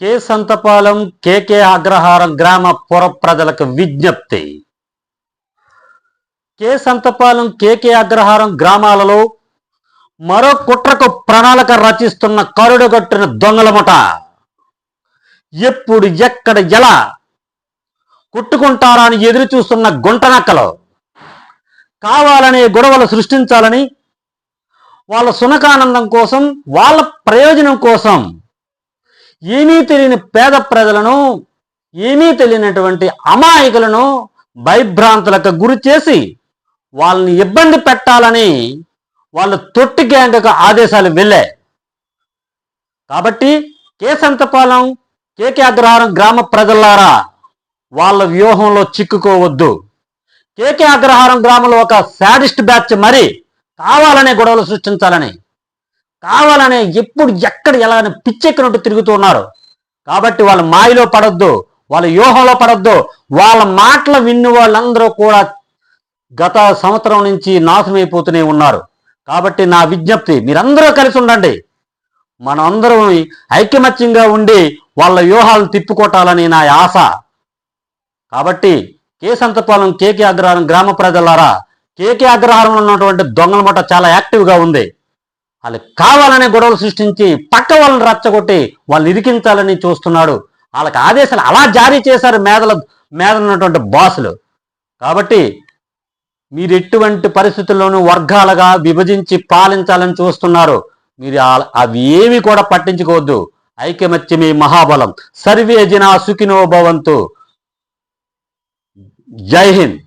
K Santhapalem కేకే అగ్రహారం గ్రామ పుర ప్రజలకు విజ్ఞప్తి. కె సంతపాలెం కేకే అగ్రహారం గ్రామాలలో మరో కుట్రకు ప్రణాళిక రచిస్తున్న కరుడుగట్టిన దొంగలమట ఎప్పుడు ఎక్కడ ఎలా కొట్టుకుంటారా అని ఎదురు చూస్తున్న గుంటనక్కలు కావాలనే గొడవలు సృష్టించాలని వాళ్ళ సునకానందం కోసం వాళ్ళ ప్రయోజనం కోసం ఏమీ తెలియని పేద ప్రజలను ఏమీ తెలియనటువంటి అమాయకులను భయభ్రాంతులకు గురి చేసి వాళ్ళని ఇబ్బంది పెట్టాలని వాళ్ళు తొట్టి గ్యాంగ్కు ఆదేశాలు వెళ్ళాయి. కాబట్టి కేసంతపాలెం కేకే అగ్రహారం గ్రామ ప్రజలారా వాళ్ళ వ్యూహంలో చిక్కుకోవద్దు. కేకే అగ్రహారం గ్రామంలో ఒక శాడిస్ట్ బ్యాచ్ మరి కావాలనే గొడవలు సృష్టించాలని కావాలనే ఎప్పుడు ఎక్కడ ఎలా అని పిచ్చెక్కినట్టు తిరుగుతూ ఉన్నారు. కాబట్టి వాళ్ళ మాయలో పడొద్దు వాళ్ళ వ్యూహంలో పడొద్దు వాళ్ళ మాటలు విన్న వాళ్ళందరూ కూడా గత సంవత్సరం నుంచి నాశనమైపోతూనే ఉన్నారు. కాబట్టి నా విజ్ఞప్తి మీరందరూ కలిసి ఉండండి. మనందరం ఐకమత్యంగా ఉండి వాళ్ళ వ్యూహాలను తిప్పుకొట్టాలని నా ఆశ. కాబట్టి కేసంతపాలెం కేకే అగ్రహారం గ్రామ ప్రజలారా కేకే అగ్రహారంలో ఉన్నటువంటి దొంగల మట చాలా యాక్టివ్గా ఉంది. వాళ్ళు కావాలనే గొడవలు సృష్టించి పక్క వాళ్ళని రచ్చగొట్టి వాళ్ళని ఇరికించాలని చూస్తున్నాడు. వాళ్ళకి ఆదేశాలు అలా జారీ చేశారు మేధల మీద ఉన్నటువంటి బాసులు. కాబట్టి మీరు ఎటువంటి పరిస్థితుల్లోనూ వర్గాలుగా విభజించి పాలించాలని చూస్తున్నారు. మీరు అవి ఏవి కూడా పట్టించుకోవద్దు. ఐకమత్యమే మహాబలం. సర్వే జనా సుఖినో భవంతు. జై హింద్.